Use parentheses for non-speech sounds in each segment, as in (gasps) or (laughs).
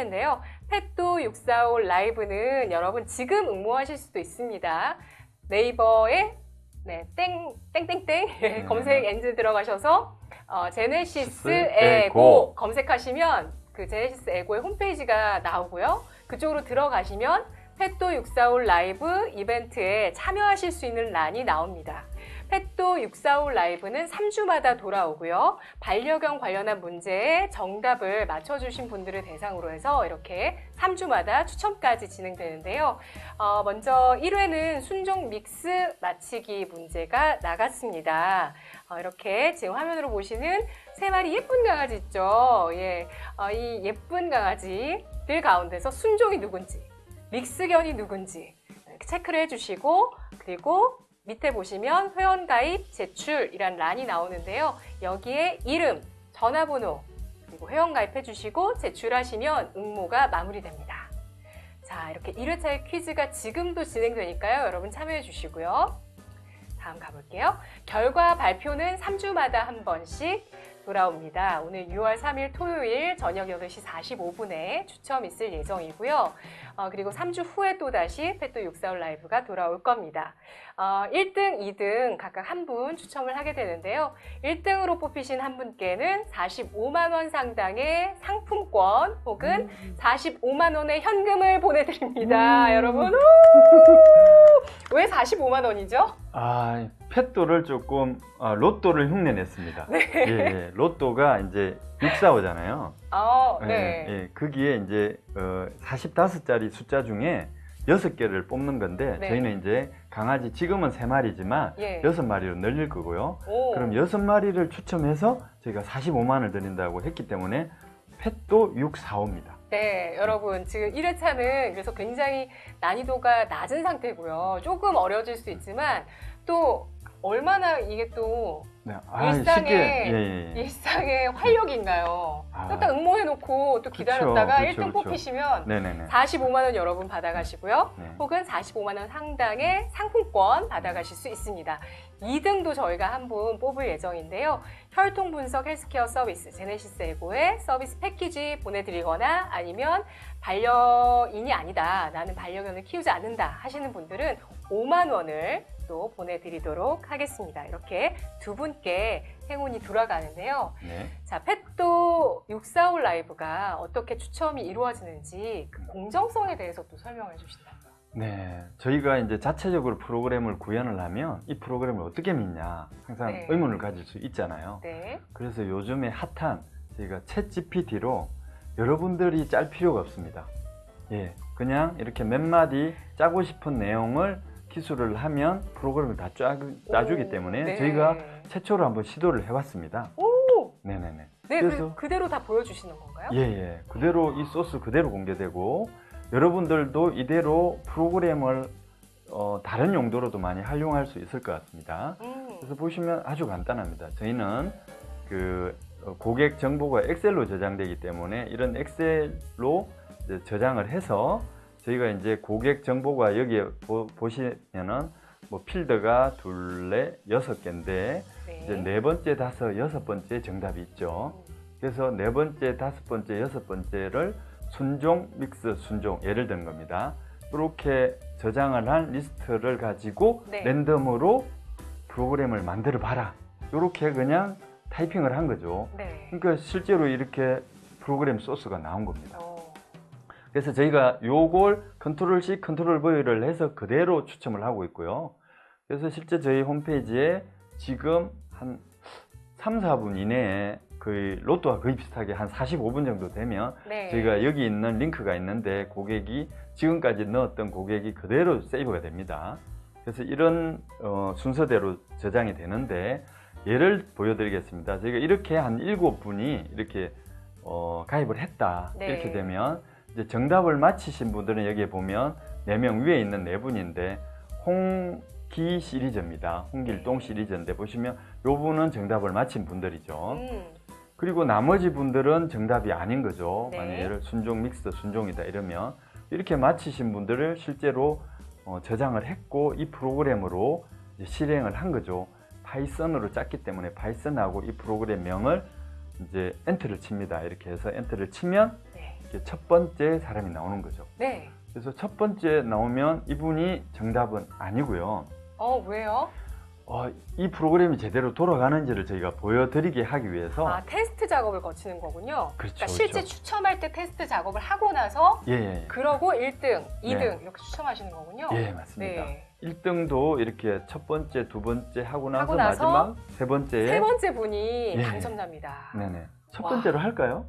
텐데요. 펫도 645 라이브는 여러분 지금 응모하실 수도 있습니다. 네이버에 네, 땡, 땡땡땡 (laughs) 네. 검색 엔진 들어가셔서 어, 제네시스 에고. 검색하시면 그 제네시스 에고의 홈페이지가 나오고요. 그쪽으로 들어가시면 펫도 645 라이브 이벤트에 참여하실 수 있는 란이 나옵니다. 펫도 645 라이브는 3주마다 돌아오고요. 반려견 관련한 문제에 정답을 맞춰주신 분들을 대상으로 해서 이렇게 3주마다 추첨까지 진행되는데요. 어, 먼저 1회는 순종 믹스 맞히기 문제가 나갔습니다. 어, 이렇게 지금 화면으로 보시는 세 마리 예쁜 강아지 있죠. 예, 어, 이 예쁜 강아지들 가운데서 순종이 누군지, 믹스견이 누군지 체크를 해주시고 그리고 밑에 보시면 회원가입 제출이란 란이 나오는데요. 여기에 이름, 전화번호, 그리고 회원가입해 주시고 제출하시면 응모가 마무리됩니다. 자, 이렇게 1회차의 퀴즈가 지금도 진행되니까요. 여러분 참여해 주시고요. 다음 가볼게요. 결과 발표는 3주마다 한 번씩 돌아옵니다. 오늘 6월 3일 토요일 저녁 8시 45분에 추첨 있을 예정이고요. 어, 그리고 3주 후에 또 다시 펫도 645 라이브가 돌아올 겁니다. 어, 1등, 2등 각각 한 분 추첨을 하게 되는데요. 1등으로 뽑히신 한 분께는 45만 원 상당의 상품권 혹은 45만 원의 현금을 보내드립니다. 음. 여러분. 우! 왜 45만 원이죠? 아, 펫도를 조금 아, 로또를 흉내냈습니다. 네. 예, 예. 로또가 이제 645잖아요. 아, 예, 네. 예. 거기에 이제 어, 45자리 숫자 중에 6개를 뽑는 건데 네. 저희는 이제 강아지 지금은 3마리지만 예. 6마리로 늘릴 거고요. 오. 그럼 6마리를 추첨해서 저희가 45만을 드린다고 했기 때문에 펫도 645입니다. 네, 여러분 지금 1회차는 그래서 굉장히 난이도가 낮은 상태고요. 조금 어려질 수 있지만 또 얼마나 이게 또 네. 일상에 예, 예, 예. 일상의 활력인가요? 아. 또딱 응모해놓고 또 그쵸, 기다렸다가 그쵸, 1등 그쵸. 뽑히시면 네네네. 45만 원 여러분 받아가시고요. 네. 혹은 45만 원 상당의 상품권 받아가실 수 있습니다. 2등도 저희가 한 분 뽑을 예정인데요. 혈통 분석 헬스케어 서비스 제네시스 에고의 서비스 패키지 보내드리거나 아니면 반려인이 아니다. 나는 반려견을 키우지 않는다 하시는 분들은 5만 원을 또 보내드리도록 하겠습니다. 이렇게 두 분께 행운이 돌아가는데요. 네. 자, 펫도 645 라이브가 어떻게 추첨이 이루어지는지 그 공정성에 대해서 또 설명해 주신다고요. 네, 저희가 이제 자체적으로 프로그램을 구현을 하면 이 프로그램을 어떻게 믿냐 항상 네. 의문을 가질 수 있잖아요. 네. 그래서 요즘에 핫한 저희가 챗 GPT로 여러분들이 짤 필요가 없습니다. 예, 그냥 이렇게 몇 마디 짜고 싶은 내용을 기술을 하면 프로그램을 다 짜, 짜주기 오, 때문에 네. 저희가 최초로 한번 시도를 해봤습니다. 오! 네네네. 네, 그래서- 그, 그대로 다 보여주시는 건가요? 예, 예. 그대로 이 소스 그대로 공개되고 여러분들도 이대로 프로그램을 어, 다른 용도로도 많이 활용할 수 있을 것 같습니다. 음. 그래서 보시면 아주 간단합니다. 저희는 그 어, 고객 정보가 엑셀로 저장되기 때문에 이런 엑셀로 저장을 해서 저희가 이제 고객 정보가 여기에 보, 보시면은 뭐 필드가 둘레 여섯 개인데 네. 이제 네 번째, 다섯, 여섯 번째 정답이 있죠. 그래서 네 번째, 다섯 번째, 여섯 번째를 순종, 믹스, 순종 예를 든 겁니다. 이렇게 저장을 한 리스트를 가지고 네. 랜덤으로 프로그램을 만들어 봐라. 이렇게 그냥 타이핑을 한 거죠. 네. 그러니까 실제로 이렇게 프로그램 소스가 나온 겁니다. 어, 그래서 저희가 요걸 컨트롤 C, 컨트롤 V를 해서 그대로 추첨을 하고 있고요. 그래서 실제 저희 홈페이지에 지금 한 3, 4분 이내에 그 로또와 거의 비슷하게 한 45분 정도 되면 네. 저희가 여기 있는 링크가 있는데 고객이 지금까지 넣었던 고객이 그대로 세이브가 됩니다. 그래서 이런 어, 순서대로 저장이 되는데 예를 보여드리겠습니다. 저희가 이렇게 한 일곱 분이 이렇게 어, 가입을 했다. 네. 이렇게 되면 이제 정답을 맞히신 분들은 여기에 보면 네명 위에 있는 네 분인데 홍기 시리즈입니다. 홍길동 네. 시리즈인데 보시면 요 분은 정답을 맞힌 분들이죠. 음. 그리고 나머지 분들은 정답이 아닌 거죠. 네. 만약 예를 순종 믹스 순종이다 이러면 이렇게 맞히신 분들을 실제로 어, 저장을 했고 이 프로그램으로 실행을 한 거죠. 파이썬으로 짰기 때문에 파이썬하고 이 프로그램 명을 이제 엔터를 칩니다. 이렇게 해서 엔터를 치면 첫 번째 사람이 나오는 거죠. 네. 그래서 첫 번째 나오면 이분이 정답은 아니고요. 어, 왜요? 어, 이 프로그램이 제대로 돌아가는지를 저희가 보여드리게 하기 위해서 아, 테스트 작업을 거치는 거군요. 어. 그렇죠, 그러니까 실제 그렇죠. 추첨할 때 테스트 작업을 하고 나서 예, 예, 그러고 1등, 2등 네. 이렇게 추첨하시는 거군요. 예. 예, 맞습니다. 네. 1등도 이렇게 첫 번째, 두 번째 하고 나서, 하고 나서 마지막 세 번째에 세 번째 분이 예. 당첨자입니다. 네네. 첫 와. 번째로 할까요?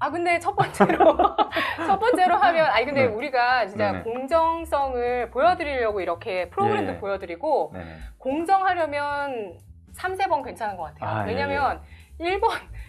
아 근데 첫 번째로 (laughs) 첫 번째로 하면 아니 근데 네. 우리가 진짜 네네. 공정성을 보여드리려고 이렇게 프로그램도 예, 예. 보여드리고 네네. 공정하려면 3, 4번 괜찮은 것 같아요. 아, 예, 왜냐면 일 1번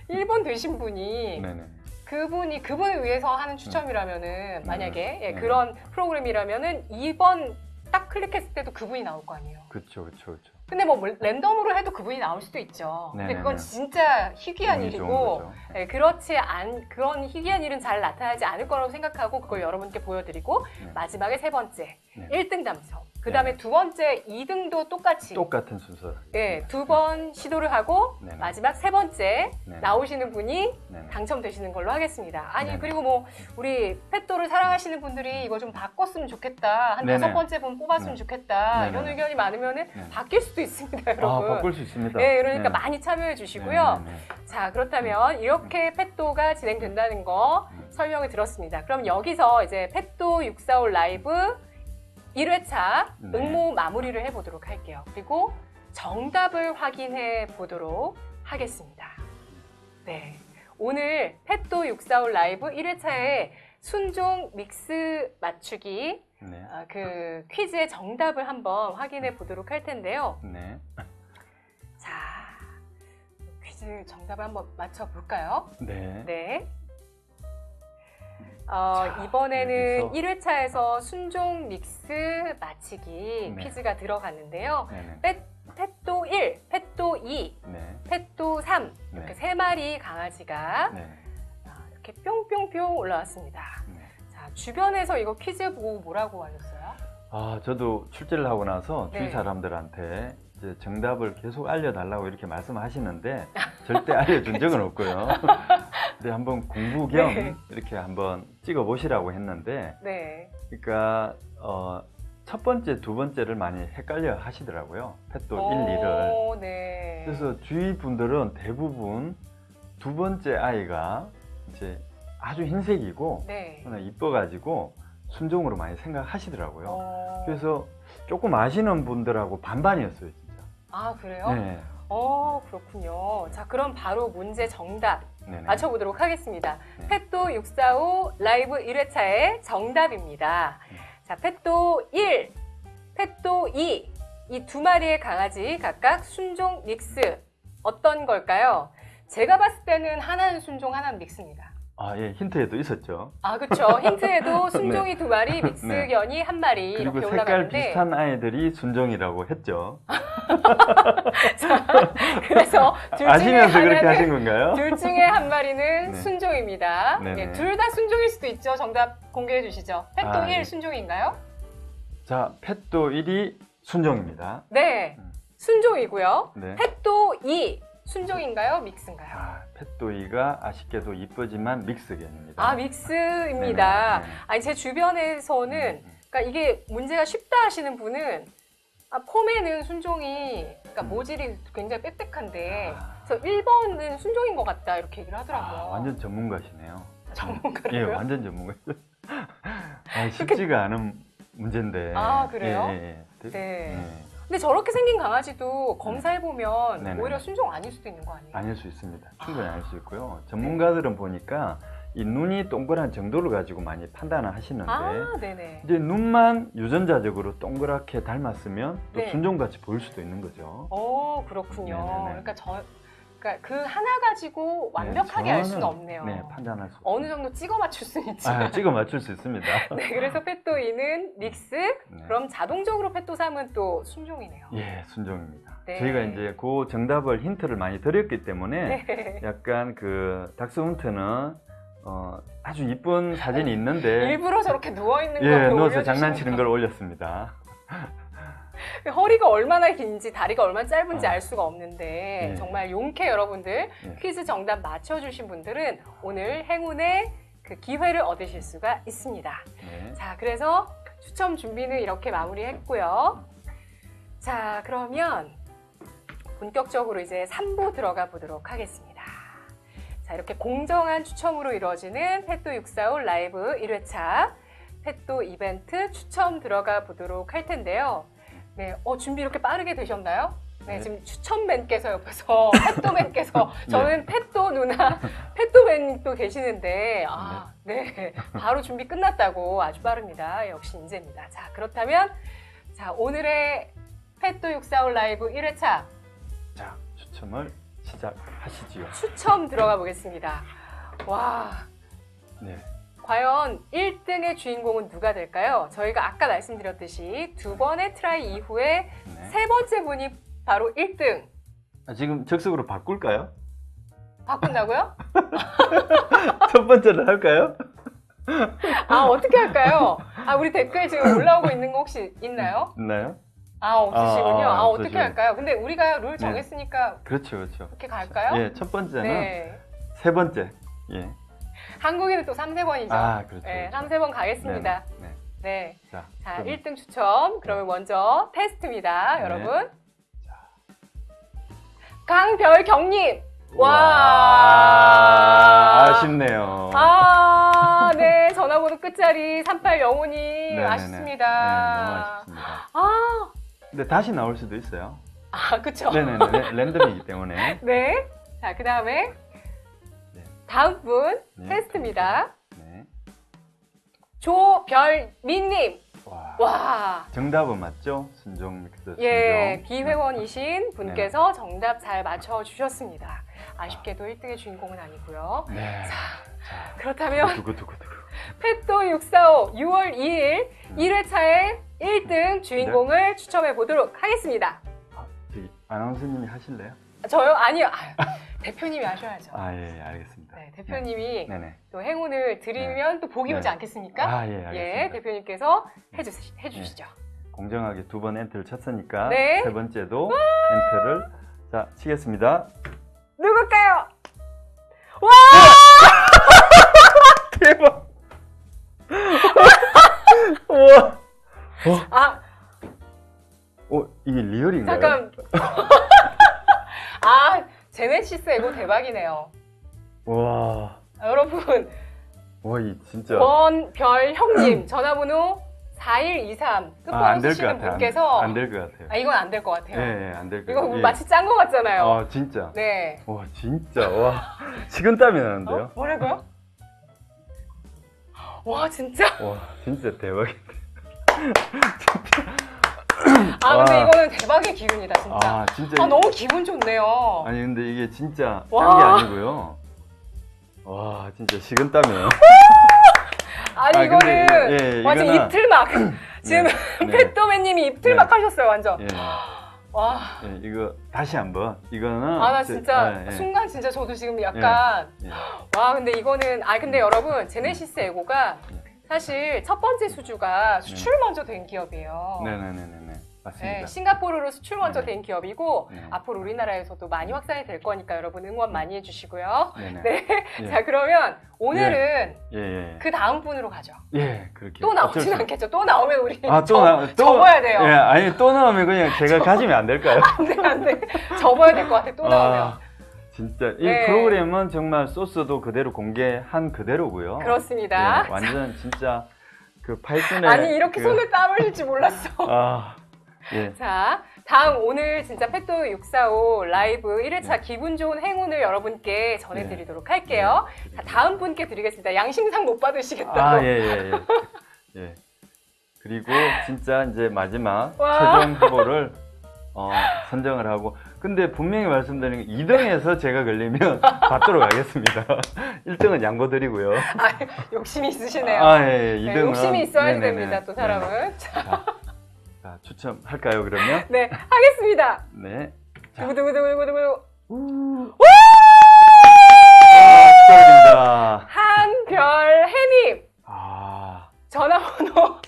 1번 되신 분이 네네. 그분이 그분을 위해서 하는 추첨이라면은 만약에 예, 네. 그런 프로그램이라면은 2번 딱 클릭했을 때도 그분이 나올 거 아니에요. 그렇죠, 그렇죠, 그렇죠. 근데 뭐 랜덤으로 해도 그분이 나올 수도 있죠. 근데 네네네. 그건 진짜 희귀한 운이 좋은 일이고. 네, 그렇지 않 그런 희귀한 일은 잘 나타나지 않을 거라고 생각하고 그걸 여러분께 보여드리고 네. 마지막에 세 번째 네. 1등 당첨. 그 다음에 두 번째 2등도 똑같이 똑같은 순서. 네, 두 번 시도를 하고 네네. 마지막 세 번째 네네. 나오시는 분이 네네. 당첨되시는 걸로 하겠습니다. 아니 네네. 그리고 뭐 우리 펫도를 사랑하시는 분들이 이거 좀 바꿨으면 좋겠다. 한 네네. 다섯 번째 분 뽑았으면 네. 좋겠다. 네네. 이런 의견이 많으면은 네. 바뀔 수도 있습니다, 아, 여러분. 바꿀 수 있습니다. 네, 그러니까 네. 많이 참여해 주시고요. 네네네. 자, 그렇다면 이렇게 펫도가 진행된다는 거 음. 설명을 들었습니다. 그럼 여기서 이제 펫도 645 라이브 1회차 네. 응모 마무리를 해보도록 할게요. 그리고 정답을 확인해 보도록 하겠습니다. 네. 오늘 펫도 645 라이브 1회차에 순종 믹스 맞추기 네. 아, 그 퀴즈의 정답을 한번 확인해 보도록 할 텐데요. 네. 자, 퀴즈 정답을 한번 맞춰 볼까요? 네. 네. 어, 자, 이번에는 여기서. 1회차에서 순종 믹스 맞히기 네. 퀴즈가 들어갔는데요. 네네. 펫, 펫도 1, 펫도 2, 네. 펫도 3 네. 이렇게 세 마리 강아지가 네. 아, 이렇게 뿅뿅뿅 올라왔습니다. 네. 자, 주변에서 이거 퀴즈 보고 뭐라고 하셨어요? 아, 저도 출제를 하고 나서 주위 네. 사람들한테 이제 정답을 계속 알려달라고 이렇게 말씀하시는데 절대 알려준 적은 (laughs) 없고요. (laughs) 근데 한번 공부 겸 네. 이렇게 한번 찍어 보시라고 했는데, 네. 그러니까 어, 첫 번째, 두 번째를 많이 헷갈려 하시더라고요. 펫도 1, 2를. 오, 네. 그래서 주위 분들은 대부분 두 번째 아이가 이제 아주 흰색이고 네. 이뻐가지고 순종으로 많이 생각하시더라고요. 어, 그래서 조금 아시는 분들하고 반반이었어요, 진짜. 아, 그래요? 네. 어, 그렇군요. 자, 그럼 바로 문제 정답 네네. 맞춰보도록 하겠습니다. 네. 펫도 645 라이브 1회차의 정답입니다. 네. 자, 펫도 1, 펫도 2. 이 두 마리의 강아지 각각 순종 믹스. 어떤 걸까요? 제가 봤을 때는 하나는 순종, 하나는 믹스입니다. 아, 예, 힌트에도 있었죠. 아, 그렇죠. 힌트에도 (laughs) 순종이 두 마리, 믹스견이 한 마리 네. 그리고 이렇게 색깔 올라가는데 비슷한 아이들이 순종이라고 했죠. (laughs) 그래서 둘 중에 아시면서 그렇게 하나는 하신 건가요? 둘 중에 한 마리는 네. 순종입니다. 네네. 예, 둘다 순종일 수도 있죠. 정답 공개해 주시죠. 펫도 아, 1 예. 순종인가요? 자, 펫도 1이 순종입니다. 네. 음. 순종이고요. 네. 펫도 2 순종인가요? 믹스인가요? 아, 펫도 2가 아쉽게도 이쁘지만 믹스견입니다. 아, 믹스입니다. 네네, 네네. 아니 제 주변에서는 음, 그러니까 이게 문제가 쉽다 하시는 분은 아, 폼에는 순종이 그러니까 음. 모질이 굉장히 빽빽한데 아. 그래서 1번은 순종인 것 같다 이렇게 얘기를 하더라고요. 아, 완전 전문가시네요. 예, 전문가라고요? 완전 전문가. (laughs) 아, 쉽지가 않은 문제인데. 아, 그래요? 예, 예, 예. 네. 예. 근데 저렇게 생긴 강아지도 검사해보면 네네. 오히려 순종 아닐 수도 있는 거 아니에요? 아닐 수 있습니다. 충분히 아 닐 수 있고요. 전문가들은 보니까 이 눈이 동그란 정도를 가지고 많이 판단을 하시는데 아. 이제 눈만 유전자적으로 동그랗게 닮았으면 또 네. 순종같이 보일 수도 있는 거죠. 오, 그렇군요. 네네네. 그러니까 저, 그러니까 그 하나 가지고 완벽하게 네, 알 수는 없네요. 네, 판단할 수. 어느 정도 찍어 맞출 수는 있지만. 아, 찍어 (laughs) 맞출 수 있습니다. (laughs) 네, 그래서 펫도 2는 믹스, 네. 그럼 자동적으로 펫도 3은 또 순종이네요. 예, 순종입니다. 네. 저희가 이제 그 정답을 힌트를 많이 드렸기 때문에 네. 약간 그 닥스훈트는 어, 아주 이쁜 사진이 있는데 (laughs) 일부러 저렇게 누워 있는 걸 예, 누워서 장난치는 거. 걸 올렸습니다. 허리가 얼마나 긴지 다리가 얼마나 짧은지 아. 알 수가 없는데 네. 정말 용케 여러분들 네. 퀴즈 정답 맞춰주신 분들은 오늘 행운의 그그 기회를 얻으실 수가 있습니다. 네. 자, 그래서 추첨 준비는 이렇게 마무리했고요. 자, 그러면 본격적으로 이제 3부 들어가 보도록 하겠습니다. 자, 이렇게 공정한 추첨으로 이루어지는 펫도 645 라이브 1회차 펫도 이벤트 추첨 들어가 보도록 할 텐데요. 네, 어, 준비 이렇게 빠르게 되셨나요? 네, 네. 지금 추첨맨께서 옆에서 (laughs) 펫도맨께서 저는 펫도 누나, (laughs) 펫도맨 또 계시는데 아, 네, 바로 준비 끝났다고 아주 빠릅니다. 역시 인재입니다. 자, 그렇다면 자 오늘의 펫도 645 라이브 1회차 자, 추첨을 시작하시지요. 추첨 들어가 보겠습니다. 와, 네. 과연 1등의 주인공은 누가 될까요? 저희가 아까 말씀드렸듯이 두 번의 트라이 이후에 네. 세 번째 분이 바로 1등. 아, 지금 적석으로 바꿀까요? 바꾼다고요? (laughs) 첫 번째를 할까요? 아, 어떻게 할까요? 아, 우리 댓글 지금 올라오고 있는 거 혹시 있나요? 있나요? 아, 없으시군요. 아, 아, 어떻게 없으시군요. 할까요? 근데 우리가 룰 네. 정했으니까 그렇죠, 그렇죠. 그렇게 갈까요? 예, 첫 번째는 네. 세 번째. 예. 한국에는 또 3, 3번이죠. 아, 그렇죠. 네, 그렇죠. 3, 3번 가겠습니다. 네. 네. 네. 자, 자, 그럼 1등 추첨. 그러면 먼저 테스트입니다, 네. 여러분. 강별경님! 와! 와, 아쉽네요. 아, 네. 전화번호 끝자리 380이 네네네. 아쉽습니다. 네, 너무 아쉽습니다. 아, 근데 다시 나올 수도 있어요. 아, 그쵸. 네네네. 네, 랜덤이기 때문에. (laughs) 네. 자, 그 다음에 네. 다음 분 네. 테스트입니다. 네. 조별민님. 와. 와. 정답은 맞죠? 순종 믹스. 예. 비회원이신 분께서 정답 잘 맞춰주셨습니다. 아쉽게도 1등의 주인공은 아니고요. 네. 자, 자, 그렇다면 두구두구두구. 펫도 645 6월 2일 1회차의 1등 주인공을 추첨해 보도록 하겠습니다. 아, 아나운서님이 하실래요? 저요? 아니요. 아유, 대표님이 하셔야죠. 아, 예, 예, 알겠습니다. 네, 대표님이 네, 네. 또 행운을 드리면 또 복이 네. 오지 않겠습니까? 아, 예, 알겠습니다. 예, 대표님께서 해주시, 해주시죠. 공정하게 두 번 엔터를 쳤으니까 네. 세 번째도 엔터를 자 치겠습니다. 누굴까요? (laughs) 대박. (laughs) 우와. 아, 어 이게 리얼인가요? 잠깐. (laughs) 아, 제네시스 에고 대박이네요. 와. 아, 여러분, 와, 이 진짜. 권별 형님 (clears throat) 전화번호 4123 끝번호 아, 안될 것 쓰시는 같아요. 분께서 안 될 것 같아요. 아, 이건 안 될것 같아요. 예, 예, 안 될 것 이거 같아요. 예. 마치 짠 것 같잖아요. 아, 진짜. 네. 와, 진짜. 와. 식은땀이 나는데요? 어? 뭐라고요? 와, 진짜? 와, 진짜 대박인데. (laughs) 아, 근데 와. 이거는 대박의 기운이다, 진짜. 아, 진짜. 아, 너무 기분 좋네요. 아니 근데 이게 진짜 짠 와. 게 아니고요. 와 진짜 식은땀이에요. (laughs) 아니, 아, 이거는 근데, 예, 완전 이거는- 입틀막. (clears throat) (laughs) 지금 네, 네. 펫도맨님이 입틀막 네. 하셨어요, 완전. 예, (gasps) 와. 예, 이거 다시 한번 이거는 아, 나 제- 진짜 예, 예, 순간 진짜 저도 지금 약간 예. (gasps) 와, 근데 이거는 아 근데 여러분 제네시스 에고가 예. 사실 첫 번째 수주가 수출 먼저 된 기업이에요. 네네네네네 맞습니다. 네, 싱가포르로 수출 먼저 네. 된 기업이고 네. 앞으로 우리나라에서도 많이 확산이 될 거니까 여러분 응원 많이 해주시고요. 네네. 네, 예. 자 그러면 오늘은 예, 예. 그 다음 분으로 가죠. 예, 그렇게. 또 어쩔 나오진 수- 않겠죠. 또 나오면 우리 아, 또 접- 나, 또. 접어야 돼요. 예, 아니, 또 나오면 그냥 제가 (laughs) 가지면 안 될까요? 안돼 안돼 접어야 될 것 같아. 또 나오면. 아, 진짜. 이 네. 프로그램은 정말 소스도 그대로 공개한 그대로고요. 그렇습니다. 예, 완전 진짜 그 파이썬의. 아니 이렇게 그- 손을 땀 흘릴 줄 몰랐어. 아, 예. 자, 다음 오늘 진짜 펫도 645 라이브 1회차 네. 기분 좋은 행운을 여러분께 전해드리도록 할게요. 네. 자, 다음 분께 드리겠습니다. 양심상 못 받으시겠다고. 아, 예, 예, 예. 예. 그리고 진짜 이제 마지막 와. 최종 후보를 어, 선정을 하고 근데 분명히 말씀드리는 게 2등에서 제가 걸리면 (laughs) 받도록 하겠습니다. 1등은 양보 드리고요. 아, 욕심이 있으시네요. 아, 예, 예. 네, 2등은 욕심이 있어야 네네네. 됩니다, 또 사람은. 자, 자, 자, 추첨할까요, 그러면? (laughs) 네, 하겠습니다. 네. 자. 두구두구두구두구. 아, 축하드립니다. 한별해님. 아, 전화번호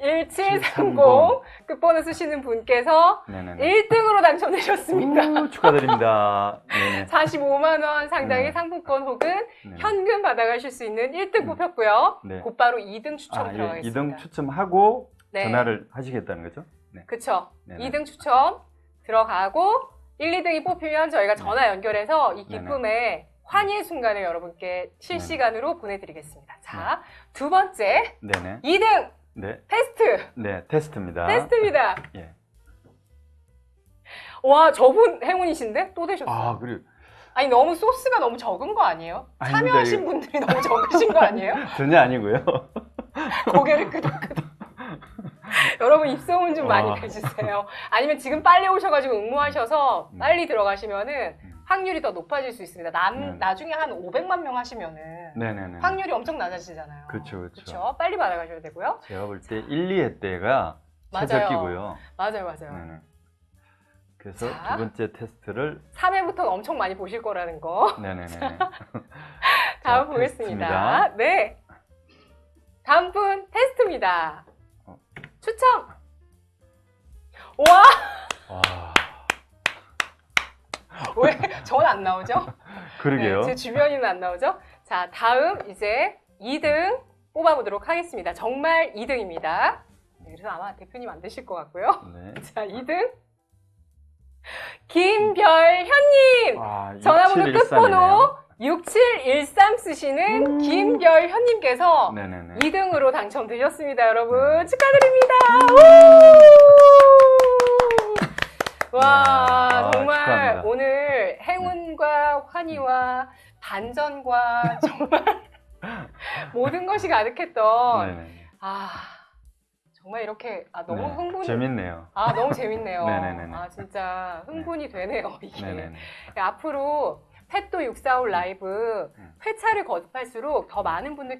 1730 끝번호 6번을 쓰시는 분께서 네네네. 1등으로 당첨되셨습니다. 오, 축하드립니다. 네네. (laughs) 45만 원 상당의 네. 상품권 혹은 네. 현금 받아가실 수 있는 1등 음. 뽑혔고요. 네. 곧바로 2등 추첨 아, 예, 들어가겠습니다. 2등 추첨하고 네. 전화를 하시겠다는 거죠? 네. 그쵸. 네네. 2등 추첨 들어가고 1, 2등이 뽑히면 저희가 전화 연결해서 이. 기쁨의 환희의 순간을 여러분께 실시간으로 보내드리겠습니다. 자, 두 번째 네네. 2등 네. 테스트 네, 테스트입니다. 테스트입니다. (laughs) 예. 와 저분 행운이신데 또 되셨어요. 아, 그리고 아니 너무 소스가 너무 적은 거 아니에요? 아닙니다, 참여하신. 분들이 너무 적으신 거 아니에요? (laughs) 전혀 아니고요. (laughs) 고개를 끄덕끄덕. (laughs) 여러분 입소문 좀 많이 와. 내주세요. 아니면 지금 빨리 오셔가지고 응모하셔서 음. 빨리 들어가시면은 음. 확률이 더 높아질 수 있습니다. 남, 네. 나중에 한 500만 명 하시면은 네네네. 확률이 엄청 낮아지잖아요. 그렇죠, 그렇죠. 그쵸? 빨리 받아가셔야 되고요. 제가 볼 때 1, 2회 때가. 최적기고요. 맞아요, 맞아요. 네네. 그래서 자. 두 번째 테스트를 3회부터는 엄청 많이 보실 거라는 거. (laughs) 네네네. 다음 자, 보겠습니다. 테스트입니다. 네. 다음 분 테스트입니다. 어. 추첨! 와! 와, (laughs) 왜 전 안 나오죠? 그러게요. 네, 제 주변에는 안 나오죠? 자, 다음 이제 2등 뽑아보도록 하겠습니다. 정말 2등입니다. 그래서 아마 대표님 안 되실 것 같고요. 네. (laughs) 자, 2등. 김별현님! 와, 전화번호 6713 이네요. 끝번호 6713 쓰시는 음. 김별현님께서 네네네. 2등으로 당첨되셨습니다, 여러분. 네. 축하드립니다. 우! 와, 아, 정말 축하합니다. 오늘 행운과 환희와 반전과 (laughs) 정말 모든 것이 가득했던 네네. 아, 정말 이렇게 아, 너무 네, 흥분이 재밌네요. 아, 너무 재밌네요. (laughs) 네네네네. 아, 진짜 흥분이 되네요, 이게. 네네네. 앞으로 펫도 645 라이브 음. 회차를 거듭할수록 더 많은 분들